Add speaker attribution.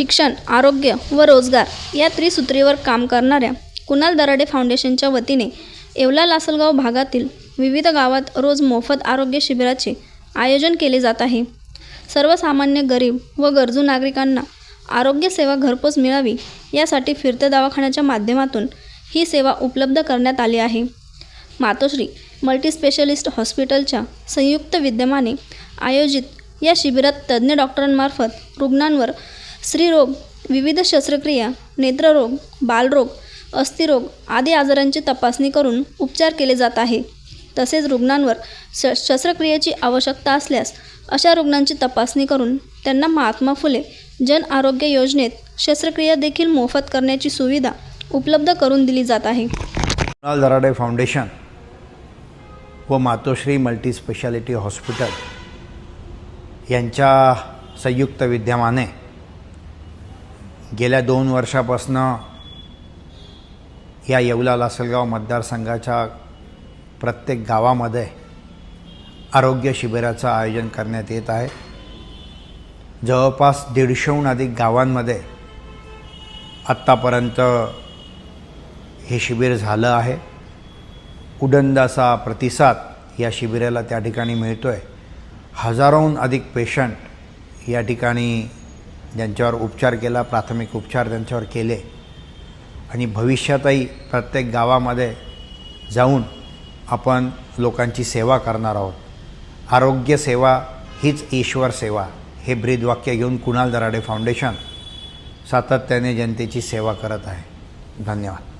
Speaker 1: शिक्षण आरोग्य व रोजगार या त्रिसूत्रीवर काम करणाऱ्या कुणाल दराडे फाउंडेशनच्या वतीने येवला लासलगाव भागातील विविध गावात रोज मोफत आरोग्य शिबिराचे आयोजन केले जात आहे. सर्वसामान्य गरीब व गरजू नागरिकांना आरोग्यसेवा घरपोच मिळावी यासाठी फिरत्या दवाखान्याच्या माध्यमातून ही सेवा उपलब्ध करण्यात आली आहे. मातोश्री मल्टीस्पेशलिस्ट हॉस्पिटलच्या संयुक्त विद्यमाने आयोजित या शिबिरात तज्ज्ञ डॉक्टरांमार्फत रुग्णांवर स्त्रीरोग विविध शस्त्रक्रिया नेत्ररोग बालरोग अस्थिरोग आदी आजारांची तपासणी करून उपचार केले जात आहे. तसेच रुग्णांवर श शस्त्रक्रियेची आवश्यकता असल्यास अशा रुग्णांची तपासणी करून त्यांना महात्मा फुले जन आरोग्य योजनेत शस्त्रक्रिया देखील मोफत करण्याची सुविधा उपलब्ध करून दिली जात आहे.
Speaker 2: कुणाल दराडे फाउंडेशन व मातोश्री मल्टी स्पेशालिटी हॉस्पिटल यांच्या संयुक्त विद्यमाने गेल्या दोन वर्षापासनं या येवला लासलगाव मतदारसंघाच्या प्रत्येक गावामध्ये आरोग्य शिबिराचं आयोजन करण्यात येत आहे. जवळपास दीडशेहून अधिक गावांमध्ये आत्तापर्यंत हे शिबिर झालं आहे. उडंदाचा प्रतिसाद या शिबिराला त्या ठिकाणी मिळतो आहे हजारोहून अधिक पेशंट या ठिकाणी ज्यांच्यावर उपचार केला प्राथमिक उपचार त्यांच्यावर केले. आणि भविष्यातही प्रत्येक गावामध्ये जाऊन आपण लोकांची सेवा करणार आहोत. आरोग्य सेवा हीच ईश्वर सेवा. हे ब्रीदवाक्य घेऊन कुणाल दराडे फाउंडेशन सातत्याने जनतेची सेवा करत आहे. धन्यवाद.